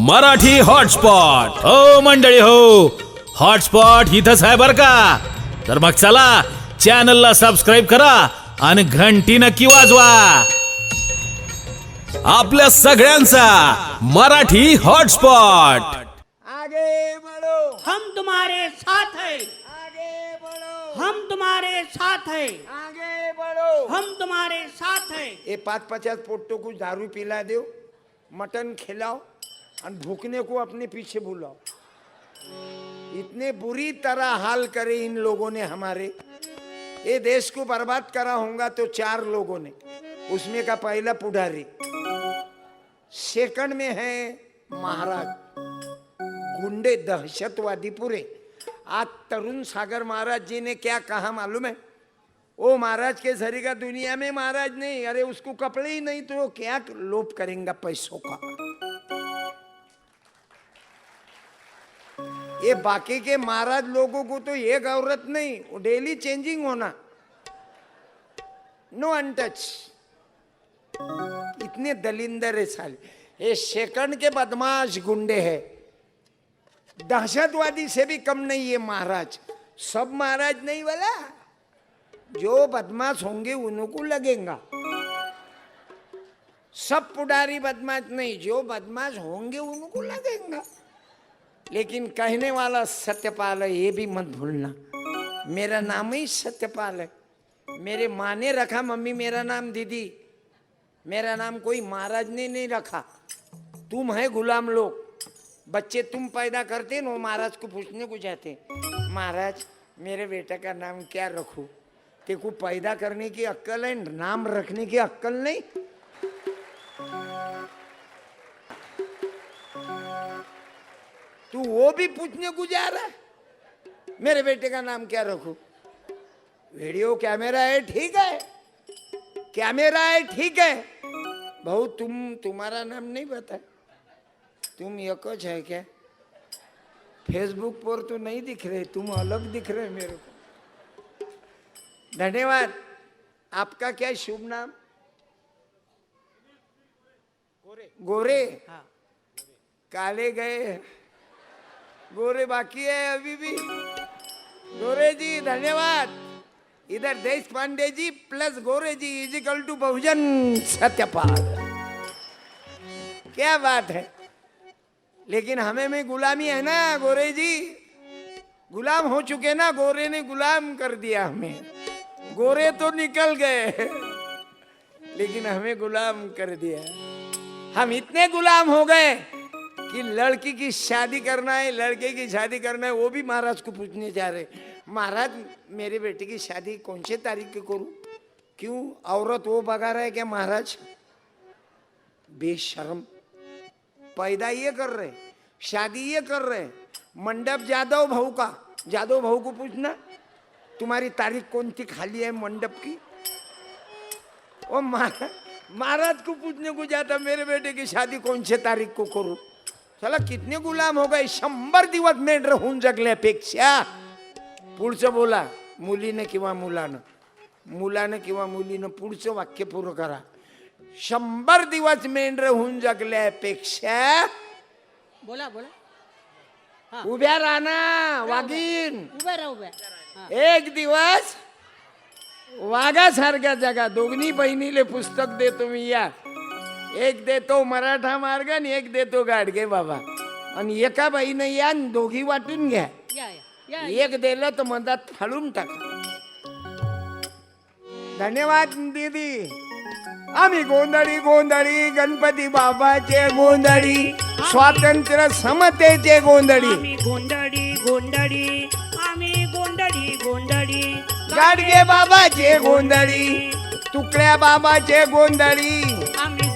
Marathi hotspot. हो मंडळी हो. हॉटस्पॉट इथंच आहे बर का? तर मग चला चॅनलला सबस्क्राईब करा आणि घंटी नक्की वाजवा. आपल्या सगळ्यांचा मराठी हॉटस्पॉट. आगे बढ़ो. हम तुम्हारे साथ हैं। आगे बढ़ो. हम तुम्हारे साथ हैं। आगे बढ़ो. हम तुम्हारे साथ हैं। ये पाँच पचास पोटो को दारू पिला दो मटन खिलाओ और भूखने को अपने पीछे बुलाओ इतने बुरी तरह हाल करे इन लोगों ने हमारे। ये देश को बर्बाद करा होगा तो चार लोगों ने, उसमें का पहला पुढ़ारी। सेकंड में है महाराज, गुंडे दहशतवादी पूरे। आज तरुण सागर महाराज जी ने क्या कहा मालूम है? ओ महाराज के का दुनिया में महाराज नहीं, अरे उसको कपड़े ही नहीं तो वो क्या लोप करेंगे पैसों का? ये बाकी के महाराज लोगों को तो एक औरत नहीं डेली चेंजिंग होना। नो अनटच इतने दलिंदर है साले। ये सेकंड के बदमाश गुंडे है। दहशतवादी से भी कम नहीं है महाराज। सब महाराज नहीं वाला। जो बदमाश होंगे उनको लगेगा। सब पुडारी बदमाश नहीं, जो बदमाश होंगे उनको लगेगा। लेकिन कहने वाला सत्यपाल है ये भी मत भूलना। मेरा नाम ही सत्यपाल है। मेरे माँ ने रखा मम्मी मेरा नाम, दीदी। मेरा नाम कोई महाराज ने नहीं रखा। तुम है गुलाम लोग। बच्चे तुम पैदा करते ना महाराज को पूछने को जाते महाराज, मेरे बेटे का नाम क्या रखूँ? तेको पैदा करने की अक्कल है, नाम रखने की अक्कल नहीं। तू वो भी पूछने को जा रहा है? मेरे बेटे का नाम क्या रखू? वीडियो कैमरा है ठीक है। कैमरा है ठीक है। बहु तुम तुम्हारा नाम नहीं बताए तुम एकच है क्या? फेसबुक पर तो नहीं दिख रहे तुम अलग दिख रहे मेरे को। धन्यवाद। आपका क्या शुभ नाम? गोरे। गोरे? हाँ। काले गए गोरे बाकी है अभी भी। गोरे जी, धन्यवाद। इधर Deshpande ji plus Gore ji equal to Bahujan Satyapal. क्या बात है? लेकिन हमें में गुलामी है ना, गोरे जी? गुलाम हो चुके ना, गोरे ने गुलाम कर दिया हमें। गोरे तो निकल गए, लेकिन हमें गुलाम कर दिया। हम इतने गुलाम हो गए कि लड़की की शादी करना है लड़के की शादी करना है वो भी महाराज को पूछने जा रहे महाराज मेरे बेटे की शादी कौन से तारीख को करूं? क्यों? औरत वो बगा रहा है क्या महाराज? बेशर्म। पैदा ये कर रहे शादी ये कर रहे मंडप जादव भाऊ का जादव भाऊ को पूछना तुम्हारी तारीख कौन सी खाली है मंडप की? वो महाराज महाराज को पूछने को जाता मेरे बेटे की शादी कौन से तारीख को करू? चला कितने गुलाम हो गए? शंभर दिवस मेंढर होऊन जगल्यापेक्षा. पुढचं बोला मुलीनं किंवा मुलानं. मुलानं किंवा मुलीनं पुढचं वाक्य पूर्ण करा. शंभर दिवस मेंढर होऊन जगल्यापेक्षा. बोला बोला. उभ्या राहणार वाघीन उभ्या. राहा उभ्या. एक दिवस वाघासारख्या जगा दोन्ही बहिणीले पुस्तक देतो मी या. एक देतो मराठा मार्ग आणि एक देतो गाडगे बाबा. आणि एका बाईनं या आणि दोघी वाटून घ्या. या या या. एक दिलं तर मधात फाडून टाका. धन्यवाद दीदी. आम्ही गोंधळी गोंधळी गणपती बाबाचे गोंधळी स्वातंत्र्य समतेचे गोंधळी. आम्ही गोंधळी गोंधळी आम्ही गोंधळी गोंधळी. गाडगे बाबाचे गोंधळी तुकड्या बाबाचे गोंधळी.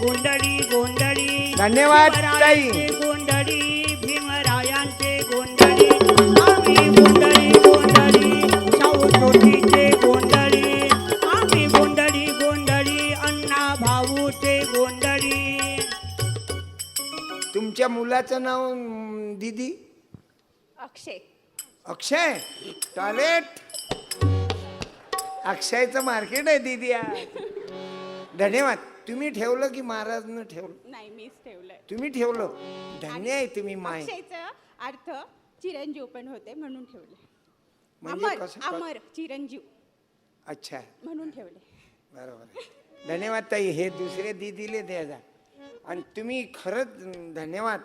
गोंधळी गोंधळी. धन्यवाद, ताई. गोंधळी भीमरायांचे गोंधळी. आम्ही गोंधळी गोंधळी. शाहू ज्योतीचे गोंधळी. आम्ही गोंधळी गोंधळी. अण्णा भाऊचे गोंधळी. तुमच्या मुलाचं नाव अं, दीदी? अक्षय. अक्षय? टॉयलेट? अक्षयचं मार्केट आहे दीदी. आज. धन्यवाद. तुम्ही ठेवलं की महाराजनं ठेवलं? नाही मीच ठेवलंय. तुम्ही ठेवलं? धन्य आहे तुम्ही माय. अक्षयचा अर्थ चिरंजीव पण होते म्हणून ठेवले. म्हणजे अमर कसं? अमर चिरंजीव अच्छा. म्हणून ठेवले. बरोबर आहे. धन्यवाद ताई हे दुसरे दिदीले द्यायचा आणि तुम्ही खरंच धन्यवाद.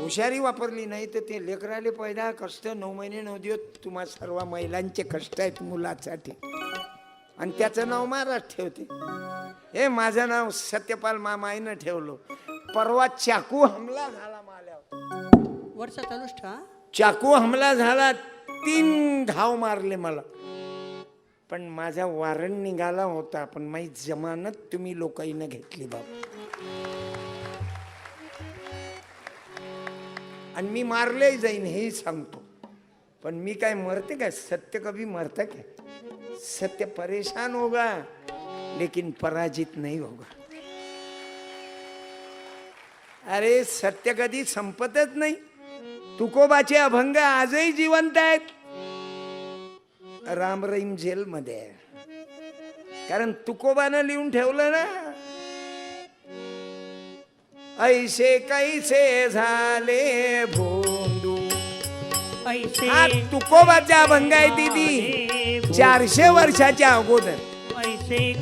हुशारी वापरली नाही तर ते लेकराले पैदा कष्ट नऊ महिने नऊ दिवस तुम्हा सर्व महिलांचे कष्ट आहेत मुलासाठी. आणि त्याचं नाव महाराज ठेवते. हे माझं नाव सत्यपाल मामाईनं ठेवलो. परवा चाकू हमला झाला माल्यावर. चालूच ठेवा चाकू हमला झाला तीन घाव मारले मला. पण माझा वारंट निघाला होता पण माझी जमानत तुम्ही लोकांना घेतली बाबा. आणि मी मारले जाईन हेही सांगतो. पण मी काय मरते काय? सत्य कभी मरता काय? सत्य परेशान होगा. लेकिन पराजित नहीं होगा। अरे सत्य कधी संपतच नाही। तुकोबाचे अभंग आजही जिवंत आहेत। राम रहीम जेलमध्ये आहे। कारण तुकोबानं लिहून ठेवलं ना। ऐसे कैसे झाले भोंदू। हा तुकोबाचा अभंग आहे दीदी। चारशे वर्षाच्या अगोदर। ऐसे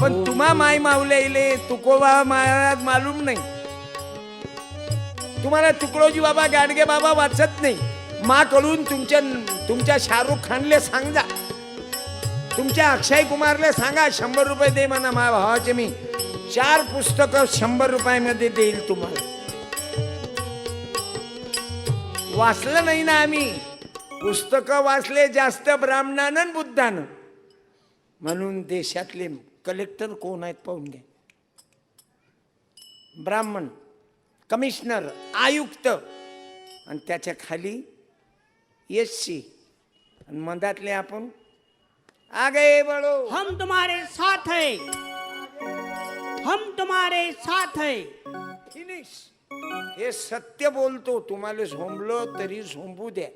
पण तुम्हा माय मावलेले तुकोबा महाराज मालूम नाही. तुम्हाला तुकडोजी बाबा गाडगे बाबा वाचत नाही. मा कडून तुमच्या तुमच्या शाहरुख खानले सांगा तुमच्या अक्षय कुमारले सांगा शंभर रुपये दे म्हणा मा भावाचे मी. चार पुस्तकं शंभर रुपयामध्ये देईल तुम्हाला. वाचलं नाही ना आम्ही. पुस्तकं वाचले जास्त ब्राह्मणानं बुद्धानं. म्हणून देशातले कलेक्टर कोण आहेत पाहून घ्या ब्राह्मण कमिशनर आयुक्त आणि त्याच्याखाली एस सी. आणि मधातले आपण आगे बळो हम तुम्हारे साथ है. हम तुम्हारे साथ है. फिनिश. हे सत्य बोलतो तुम्हाला झोंबलो तरी झोंबू द्या.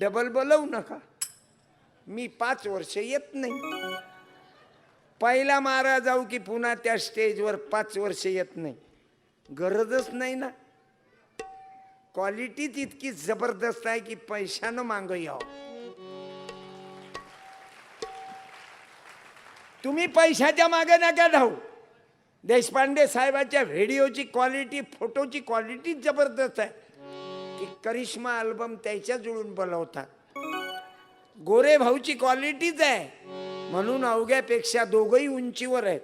डबल बोलवू नका. मी पाच वर्ष येत नाही. पहिला मारा जाऊ की पुन्हा त्या स्टेजवर पाच वर्ष येत नाही. गरजच नाही ना. क्वालिटीच इतकी जबरदस्त आहे की पैशानं माग यावं. तुम्ही पैशाच्या मागे नका धावू देशपांडे साहेबाच्या व्हिडिओची क्वालिटी फोटोची क्वालिटी जबरदस्त आहे. की करिश्मा अल्बम त्याच्या जुळून बोलवतात. गोरे भाऊची क्वालिटीच आहे. म्हणून अवघ्यापेक्षा दोघही उंचीवर आहेत.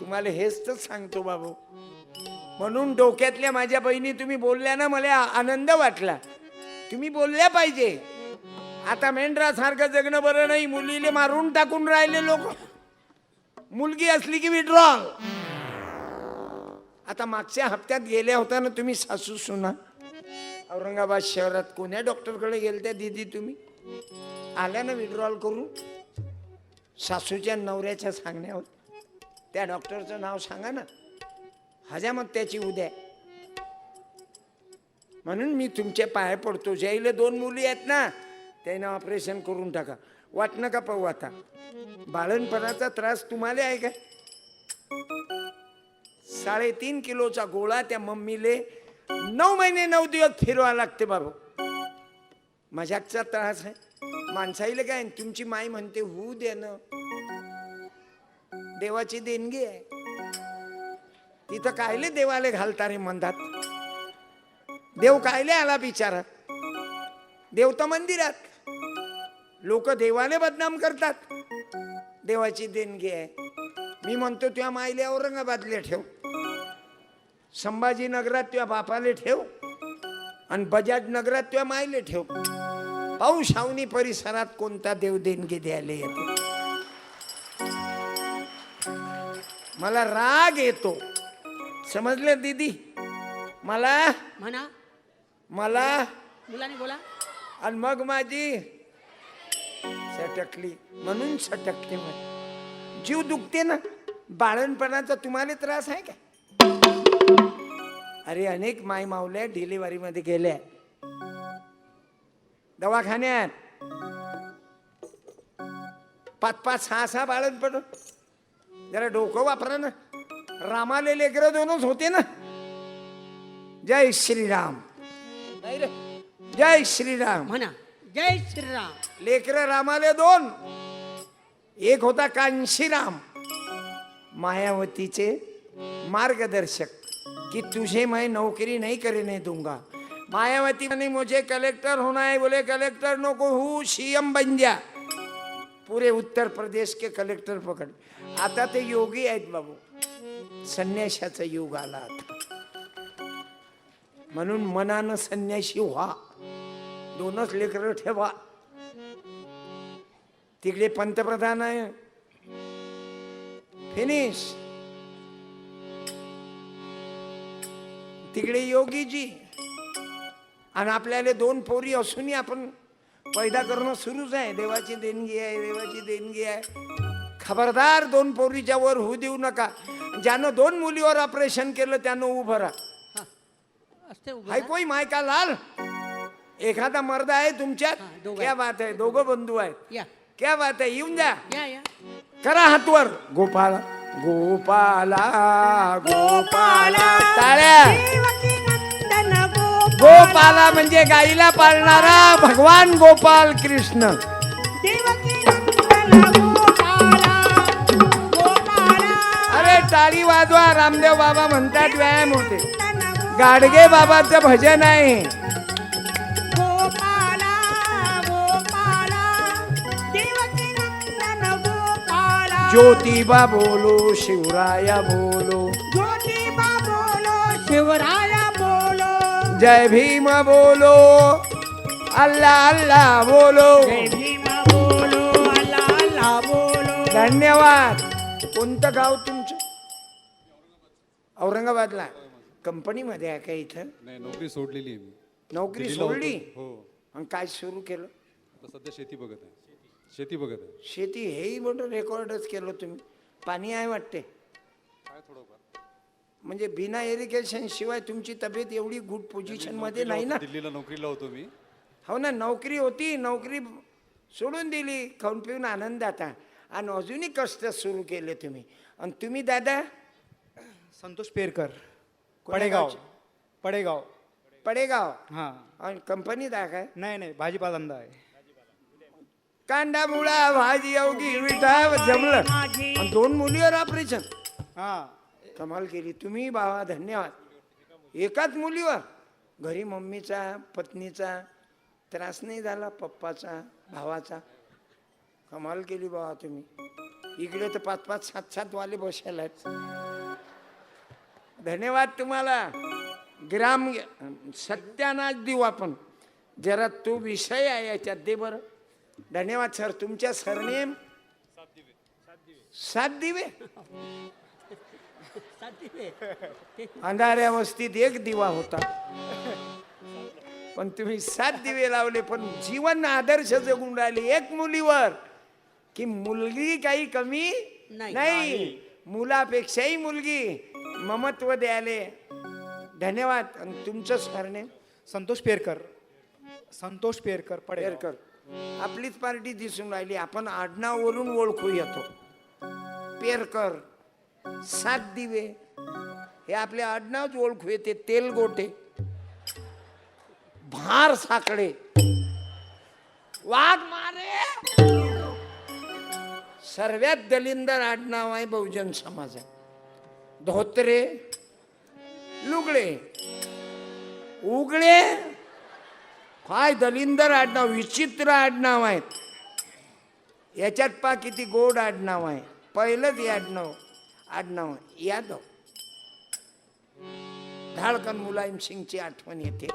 तुम्हाला हेच तर सांगतो बाबू. म्हणून डोक्यातल्या माझ्या बहिणी तुम्ही बोलल्या ना मला आनंद वाटला. तुम्ही बोलल्या पाहिजे. आता मेंढरासारखं जगणं बरं नाही मुलीले मारून टाकून राहिले लोक. मुलगी असली की विड्रॉल आता मागच्या हप्त्यात गेल्या होता ना तुम्ही सासू सुना? औरंगाबाद शहरात कोण्या डॉक्टरकडे गेलत्या दीदी तुम्ही? आल्यानं विड्रॉल करून सासूच्या नवऱ्याच्या सांगण्यावर. त्या डॉक्टरचं नाव सांगा ना. हजामत त्याची उद्या. म्हणून मी तुमचे पाया पडतो. ज्याईले दोन मुली आहेत ना त्यांना ऑपरेशन करून टाका. वाट का पाहू आता? बाळणपणाचा त्रास तुम्हाला आहे का? साडेतीन किलोचा गोळा त्या मम्मीले नऊ महिने नऊ दिवस फिरवा लागते बाबा. मजाकचा त्रास आहे. माणसाईले काय तुमची माय म्हणते होऊ देणं ना. देवाची देणगी आहे. तिथं कायले देवाले घालता रे म्हणतात देव कायले आला बिचारा? देव तर मंदिरात. लोक देवाले बदनाम करतात. देवाची देणगी आहे. मी म्हणतो तुझ्या मायले औरंगाबादले ठेव. संभाजीनगरात तुझ्या बापाले ठेव. आणि बजाज नगरात तुझ्या मायले ठेव. पाहू शावनी परिसरात कोणता देव देणगी द्यायला येतो? मला राग येतो. समजले दीदी? मला? म्हणा. मला? मुलाने बोला. आणि मग माझी? सटकली. म्हणून सटकते मग जीव दुखते ना? बाळणपणाचा तुम्हाला त्रास आहे का अरे अनेक माय मावल्या डिलिव्हरी मध्ये गेल्या. दवाखान्यात. पाच पाच सहा सहा बाळणपण जरा डोकं वापरा ना. रामाले लेकरं दोनच होते ना. जय श्रीराम. नाही रे. जय श्रीराम. म्हणा जय श्रीराम. लेकर रामाले दोन. एक होता कांशीराम. मायावतीचे मार्गदर्शक. कि तुझे मैं नौकरी नहीं करने दूंगा. मायावती ने मुझे कलेक्टर होना है. बोले कलेक्टर नको हूँ सीएम बन जा. पुरे उत्तर प्रदेश के कलेक्टर पकड। आता ते योगी आहेत बाबू। संन्याशाचा युग आला आता। म्हणून मनानं संन्याशी व्हा. दोनच लेकरं ठेवा. तिकडे पंतप्रधान आहे. फिनिश तिकडे योगीजी. आणि आपल्याला दोन पोरी असूनही आपण पैदा करणं सुरूच आहे. देवाची देणगी आहे देवाची देणगी आहे. खबरदार दोन पोरीच्या वर होऊ देऊ नका. ज्यानं दोन मुलीवर ऑपरेशन केलं त्यानं उभं राहा. कोई माय का लाल? एखादा मर्द आहे तुमच्यात? क्या बात आहे? दोघं बंधू आहेत. क्या बात आहे? येऊन जा. या या. करा हातवर. गोपाला गोपाला गोपाला टाळ्या. गोपाला म्हणजे गाईला पाळणारा भगवान गोपाल कृष्ण. अरे टाळी वाजवा रामदेव बाबा म्हणतात व्यायाम होते. गाडगे बाबाचं भजन आहे. ज्योतिबा बोलो शिवराया बोलो. शिवराया बोलो जय भीम बोलो अल्लाह अल्लाह बोलो। जय भीम बोलो अल्लाह अल्लाह बोलो। धन्यवाद। कोणतं गाव तुमचं? औरंगाबादला. कंपनीमध्ये आहे का इथं? नाही नोकरी सोडलेली आहे मी. नोकरी दिल्लीला होतो. सोडली? हो. आणि काय सुरू केलं? आता सध्या शेती बघत आहे. शेती बघत आहे. शेती हेही मोठं रेकॉर्डच केलं तुम्ही. पाणी आहे वाटते. म्हणजे बिना इरिगेशन शिवाय तुमची तब्येत एवढी गुड पोझिशनमध्ये नाही ना. दिल्लीला नोकरीला होतो मी. हो ना नोकरी होती नोकरी सोडून दिली खाऊन पिऊन आनंद आता आणि अजूनही कष्ट सुरू केले तुम्ही. आणि तुम्ही दादा? संतोष पेरकर पडेगाव? पडेगाव. पडेगाव? हां. आणि कंपनीत आहे काय? नाही नाही भाजीपाला धंदा आहे. कांदा मुळा भाजी अवघी विठा जमलं. आणि दोन मुलीवर ऑपरेशन हां. कमाल केली. तुम्ही बाबा धन्यवाद. एकाच मुलीवर. घरी मम्मीचा पत्नीचा त्रास नाही झाला पप्पाचा भावाचा. कमाल केली बाबा तुम्ही. इकडे तर पाच पाच सात सात वाले बसायला धन्यवाद तुम्हाला. ग्राम सत्यानाश देऊ आपण. जरा तो विषय आहे याच्यात दे बरं. धन्यवाद सर. तुमच्या सरनेम? सात दिवे. अंधाऱ्या वस्तीत एक दिवा होता. पण तुम्ही सात दिवे लावले पण जीवन आदर्श जगून राहिले एक मुलीवर. की मुलगी काही कमी नाही. नाही. मुलापेक्षाही मुलगी ममत्व द्यायले. धन्यवाद. आणि तुमचं सरनेम संतोष पेरकर. संतोष पेरकर पडेगाव पेरकर. आपलीच पार्टी दिसून राहिली. आपण आडनावरून ओळखू येतो. पेरकर. सात दिवे. हे आपले आडनावच ओळखू येते तेलगोटे भार साकडे. वाघ मारे. सर्वात दलिंदर आडनाव आहे बहुजन समाजात. धोत्रे लुगडे. उगळे काय दलिंदर आडनाव विचित्र आडनाव आहेत. याच्यात पा किती गोड आडनाव आहे. पहिलंच आडनाव. आडनाव यादव. धाळकन मुलायम सिंगची आठवण येते.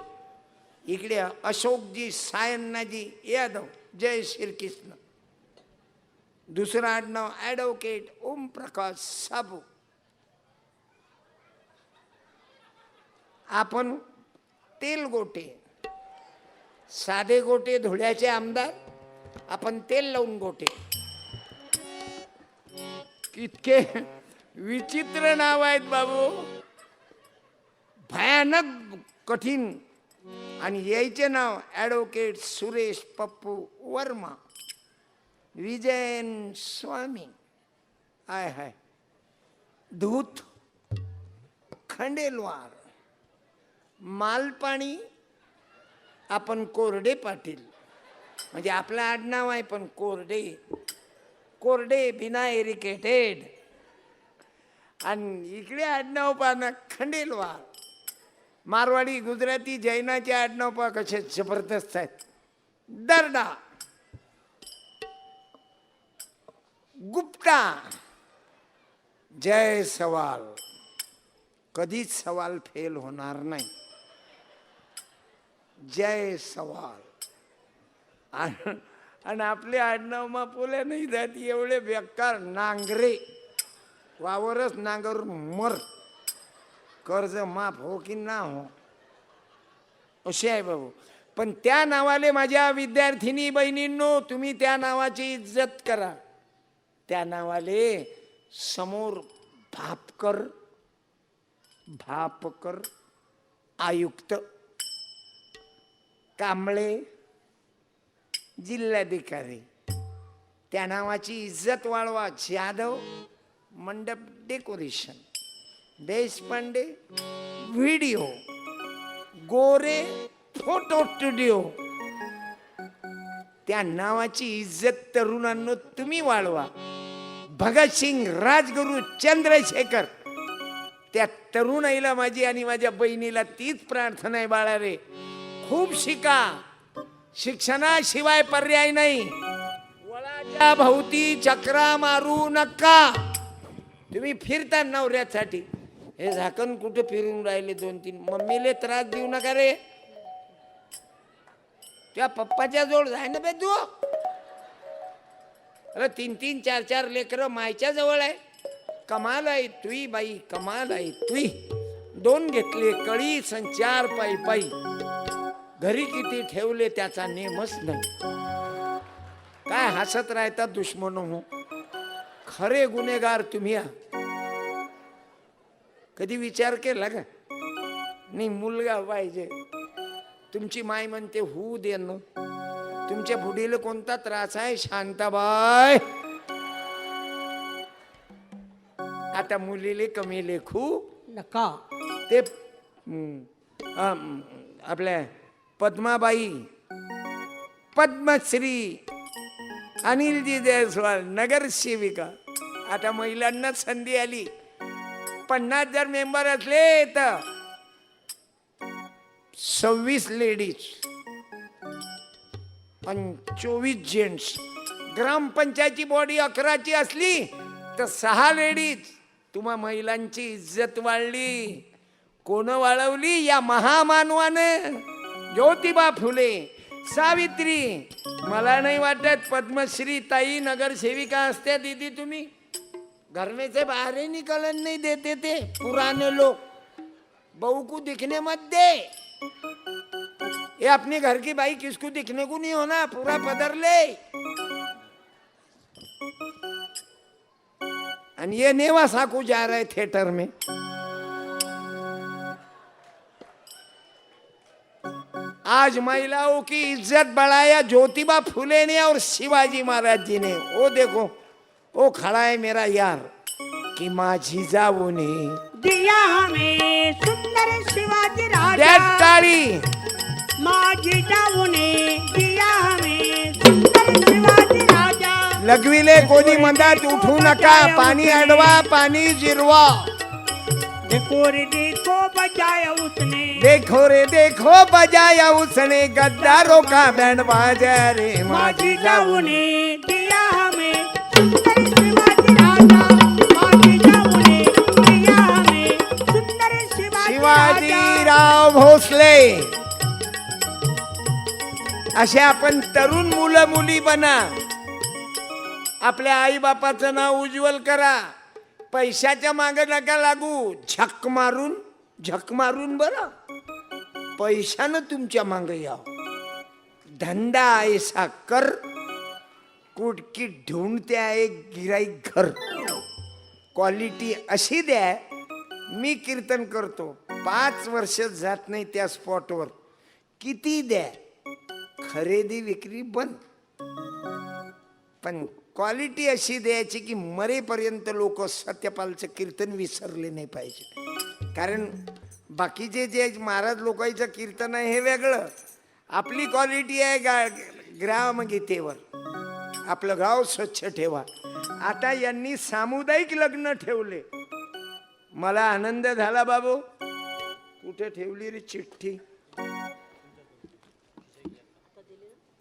इकडे अशोकजी सायन्नाजी यादव. जय श्रीकृष्ण. दुसरं आडनाव ॲडव्होकेट ओम प्रकाश साबू. आपण तेल गोटे. साधे गोटे धुळ्याचे आमदार. आपण तेल लावून गोटे. इतके विचित्र नाव आहेत बाबू. भयानक कठीण आणि यायचे नाव ॲडव्होकेट सुरेश पप्पू वर्मा. विजयन स्वामी. आय हाय. धूत खंडेलवार. मालपाणी आपण कोरडे पाटील. म्हणजे आपलं आडनाव आहे पण कोरडे. कोरडे बिना एरिकेटेड आणि इकडे आडनाव पाहणं खंडेलवार मारवाडी गुजराती जैनाचे आडनाव पहा कसे जबरदस्त आहेत. दर्डा. गुप्ता. जय सवाल. कधीच सवाल फेल होणार नाही. जय सवाल. आणि आपले आडनाव मापोल्या नाही जात एवढे बेकार नांगरे. वावरच नांगर मर. कर्ज माफ हो की ना हो? असे आहे बाबू. पण त्या नावाले माझ्या विद्यार्थिनी बहिणींनो तुम्ही त्या नावाची इज्जत करा. त्या नावाले समोर भापकर भापकर आयुक्त कांबळे जिल्हाधिकारी. त्या नावाची इज्जत वाढवा जाधव मंडप decoration Deshpande video Gore photo studio. त्या नावाची इज्जत तरुणांनो तुम्ही वाढवा. भगतसिंग राजगुरू चंद्रशेखर. त्या तरुणाईला माझी आणि माझ्या बहिणीला तीच प्रार्थना आहे बाळा रे खूप शिका. शिक्षणाशिवाय पर्याय नाही. वळाच्या भोवती चक्रा मारू नका. तुम्ही फिरता नवऱ्यासाठी. हे झाकण कुठं फिरून राहिले दोन तीन? मम्मीले त्रास देऊ नका रे. त्या पप्पाच्या जोड जाय ना बे तू. अरे तीन तीन चार चार लेकरं मायच्या जवळ आहे. कमाल आहे तुई बाई कमाल आहे तुई. दोन घेतले कळी संचार पायी पायी. घरी किती ठेवले त्याचा नेमच नाही. काय हसत राहता दुश्मन हो. खरे गुन्हेगार तुम्ही आहात कधी विचार केला का? नाही मुलगा पाहिजे. तुमची माय म्हणते होऊ दे न. तुमच्या बुडीला कोणता त्रास आहे? शांताबाय आता मुलीले कमी लेखू. नका. ते आपल्या पद्माबाई. पद्मश्री. अनिलजी जयस्वाल नगरसेविका आता महिलांना संधी आली. पन्नास जर मेंबर असले तर सव्वीस लेडीज आणि चोवीस जेंट्स. ग्रामपंचायती बॉडी अकराची असली तर सहा लेडीज. तुम्हा महिलांची इज्जत वाढली. कोण वाळवली या महामानवानं. ज्योतिबा फुले. सावित्री मला नाही वाटत पद्मश्री ताई नगरसेविका असत्या दीदी तुम्ही. घर बाहेर निकलन नहीं देते ते पुराने लोग बहू को दिखने मत दे ये अपने घर की बाई किसको दिखने को नहीं होना पूरा पदर ले आणि ये नेवा साकू जा रहे थिएटर में. आज महिलाओं की इज्जत बढ़ाया ज्योतिबा फुले ने और शिवाजी महाराज जी ने। वो देखो वो खड़ा है मेरा यार कि माझी जाऊने दिया हमें सुंदर शिवाजी राजा। टाळी माझी जाऊने दिया हमें सुंदर शिवाजी राजा। लघविले कोणी मधात उठू नका पाणी अडवा पाणी जिरवा। देखो रे देखो बजाया उसने। देखो रे देखो बजाया उसने गद्दारों का बैंड बाजा रे माझी जाऊन जाऊने दिया हमें। सुंदर शिवाजी राजा माझी जाऊने दिया हमें। सुंदर शिवाजी राजा। शिवाजीराव भोसले। असे आपण तरुण मुलं मुली बना. आपल्या आई बापाचं नाव उज्ज्वल करा. पैशाच्या मागे नका लागू. झक मारून झक मारून बरं. पैशानं तुमच्या मागे याव. धंदा ऐसा कर. कुटकी ढूंढते आहे गिराई घर. क्वालिटी अशी द्या. मी कीर्तन करतो. पाच वर्ष जात नाही त्या स्पॉटवर. किती द्या? खरेदी विक्री बंद. पण क्वालिटी अशी द्यायची की मरेपर्यंत लोक सत्यपालचं कीर्तन विसरले नाही पाहिजे. कारण बाकीचे जे महाराज लोकांचं कीर्तन आहे हे वेगळं. आपली क्वालिटी आहे गा ग्रामगीतेवर आपलं गाव स्वच्छ ठेवा. आता यांनी सामुदायिक लग्न ठेवले. मला आनंद झाला बाबू. कुठे ठेवली रे चिठ्ठी?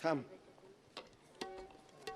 थांब.